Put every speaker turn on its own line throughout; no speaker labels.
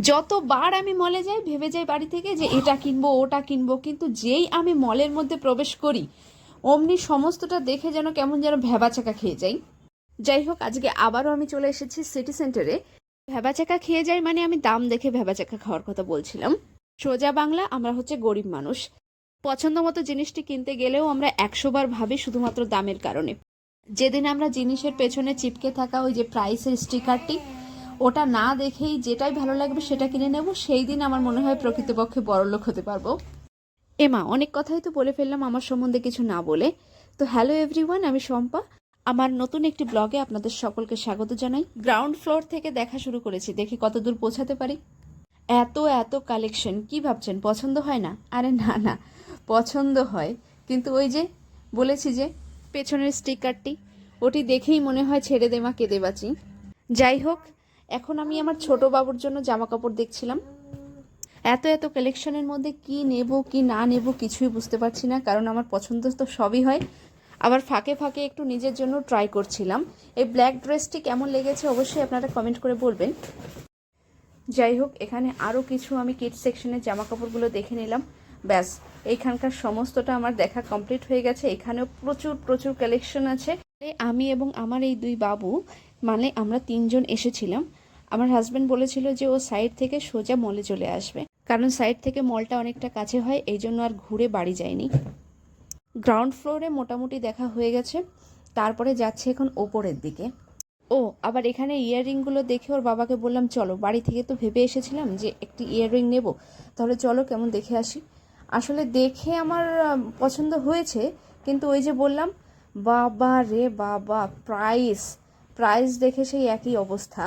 যতবার আমি মলে যাই, ভেবে যাই বাড়ি থেকে যে এটা কিনবো, ওটা কিনবো, কিন্তু যেই আমি মলের মধ্যে প্রবেশ করি, অমনি সমস্তটা দেখে যেন কেমন যেন ভেবাচাকা খেয়ে যাই। যাই হোক, আজকে আবারও আমি চলে এসেছি সিটি সেন্টারে ভেবাচাকা খেয়ে যাই মানে আমি দাম দেখে ভেবাচাকা খাওয়ার কথা বলছিলাম। সোজা বাংলা, আমরা হচ্ছে গরিব মানুষ। পছন্দ মতো জিনিসটি কিনতে গেলেও আমরা একশো বার ভাবি শুধুমাত্র দামের কারণে। যেদিন আমরা জিনিসের পেছনে চিপকে থাকা ওই যে প্রাইসের স্টিকারটি ওটা না দেখেই যেটাই ভালো লাগবে সেটা কিনে নেব। সেই দিন আমার মনে হয় প্রকৃতপক্ষে বড়লোক হতে পারব। এমা, অনেক কথাই তো বলে ফেললাম আমার সম্বন্ধে কিছু না বলে। তো হ্যালো এভরিওয়ান, আমি শম্পা। আমার নতুন একটি ব্লগে আপনাদের সকলকে স্বাগত জানাই। গ্রাউন্ড ফ্লোর থেকে দেখা শুরু করেছি, দেখি কত দূর পৌঁছাতে পারি। এত এত কালেকশন, কি ভাবছেন, পছন্দ হয় না? আরে না না, পছন্দ হয়। কিন্তু ওই যে বলেছি যে পেছনের স্টিকারটি, ওটি দেখেই মনে হয় ছেড়ে দে মা, কেঁদে বাঁচি। যাই হোক এখন আমি আমার ছোট বাবুর জন্য জামা কাপড় দেখছিলাম। এত এত কালেকশনের মধ্যে কি নেব, কি না নেব কিছুই বুঝতে পারছি না, কারণ আমার পছন্দ তো সবই হয়। আবার ফাঁকে ফাঁকে একটু নিজের জন্য ট্রাই করছিলাম। এই ব্ল্যাক ড্রেসটি কেমন লেগেছে অবশ্যই আপনারা কমেন্ট করে বলবেন। যাই হোক, এখানে আরও কিছু আমি কিড সেকশনের জামা কাপড়গুলো দেখে নিলাম। ব্যাস, এইখানকার সমস্তটা আমার দেখা কমপ্লিট হয়ে গেছে। এখানেও প্রচুর প্রচুর কালেকশন আছে। আমি এবং আমার এই দুই বাবু মানে আমরা তিনজন এসেছিলাম। আমার হাজব্যান্ড বলেছিল যে ও সাইড থেকে সোজা মলে চলে আসবে। কারণ সাইড থেকে মলটা অনেকটা কাছে হয়, এই জন্য আর ঘুরে বাড়ি যায়নি। গ্রাউন্ড ফ্লোরে মোটামুটি দেখা হয়ে গেছে, তারপরে যাচ্ছে এখন ওপরের দিকে। ও, আবার এখানে ইয়াররিংগুলো দেখে ওর বাবাকে বললাম, চলো, বাড়ি থেকে তো ভেবে এসেছিলাম যে একটি ইয়াররিং নেব। তাহলে চলো, কেমন দেখে আসি? আসলে দেখে আমার পছন্দ হয়েছে, কিন্তু ওই যে বললাম, বাবা রে বাবা প্রাইস প্রাইস দেখে সেই একই অবস্থা।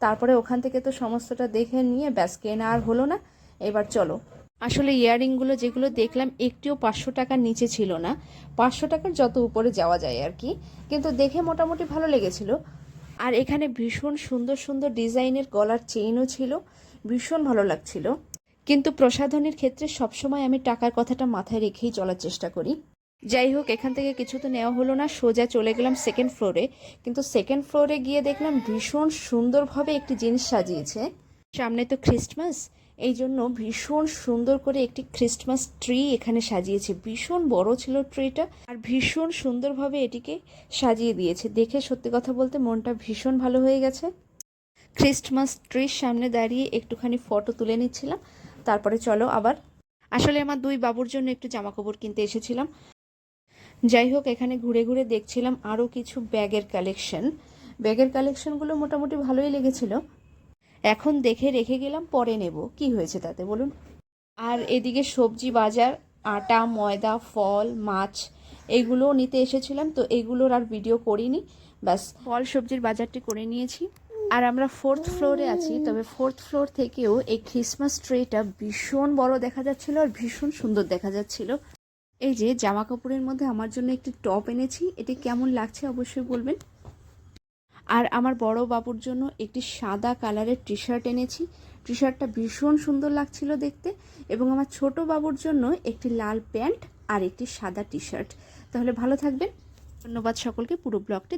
তারপরে ওখান থেকে তো সমস্তটা দেখে নিয়ে ব্যাস, কেনা আর হলো না। এবার চলো। আসলে ইয়াররিংগুলো যেগুলো দেখলাম, একটিও পাঁচশো টাকার নিচে ছিল না। পাঁচশো টাকার যত উপরে যাওয়া যায় আর কি। কিন্তু দেখে মোটামুটি ভালো লেগেছিল। আর এখানে ভীষণ সুন্দর সুন্দর ডিজাইনের গলার চেইনও ছিল। ভীষণ ভালো লাগছিল। কিন্তু প্রসাধনের ক্ষেত্রে সবসময় আমি টাকার কথাটা মাথায় রেখেই চলার চেষ্টা করি। যাই হোক, এখান থেকে কিছু তো নেওয়া হলো না। সোজা চলে গেলাম সেকেন্ড ফ্লোরে কিন্তু সেকেন্ড ফ্লোরে গিয়ে দেখলাম ভীষণ সুন্দরভাবে একটি জিনিস সাজিয়েছে। সামনে তো খ্রিস্টমাস এই জন্য ভীষণ সুন্দর করে একটি খ্রিস্টমাস ট্রি এখানে সাজিয়েছে। ভীষণ বড় ছিল ট্রিটা আর ভীষণ সুন্দরভাবে এটিকে সাজিয়ে দিয়েছে। দেখে সত্যি কথা বলতে মনটা ভীষণ ভালো হয়ে গেছে। খ্রিস্টমাস ট্রির সামনে দাঁড়িয়ে একটুখানি ফটো তুলে নিচ্ছিলাম। তারপরে চলো আবার। আসলে আমার দুই বাবুর জন্য একটু জামা কাপড় কিনতে এসেছিলাম। যাই হোক, এখানে ঘুরে ঘুরে দেখছিলাম আরও কিছু ব্যাগের কালেকশন। ব্যাগের কালেকশনগুলো মোটামুটি ভালোই লেগেছিল। এখন দেখে রেখে গেলাম, পরে নেব। কি হয়েছে তাতে বলুন? আর এদিকে সবজি বাজার, আটা, ময়দা, ফল, মাছ, এগুলোও নিতে এসেছিলাম, তো এগুলোর আর ভিডিও করিনি। ব্যাস। ফল সবজির বাজারটি করে নিয়েছি। আর আমরা ফোর্থ ফ্লোরে আছি, তবে ফোর্থ ফ্লোর থেকেও এই ক্রিসমাস ট্রেটা ভীষণ বড় দেখা যাচ্ছিল আর ভীষণ সুন্দর দেখা যাচ্ছিল। এই যে জামা কাপড়ের মধ্যে আমার জন্য একটি টপ এনেছি, এটি কেমন লাগছে অবশ্যই বলবেন। আর আমার বড় বাবুর জন্য একটি সাদা কালারের টি শার্ট এনেছি টি শার্টটা ভীষণ সুন্দর লাগছিল দেখতে এবং আমার ছোট বাবুর জন্য একটি লাল প্যান্ট আর একটি সাদা টি শার্ট তাহলে ভালো থাকবেন। ধন্যবাদ সকলকে, পুরো ব্লগটি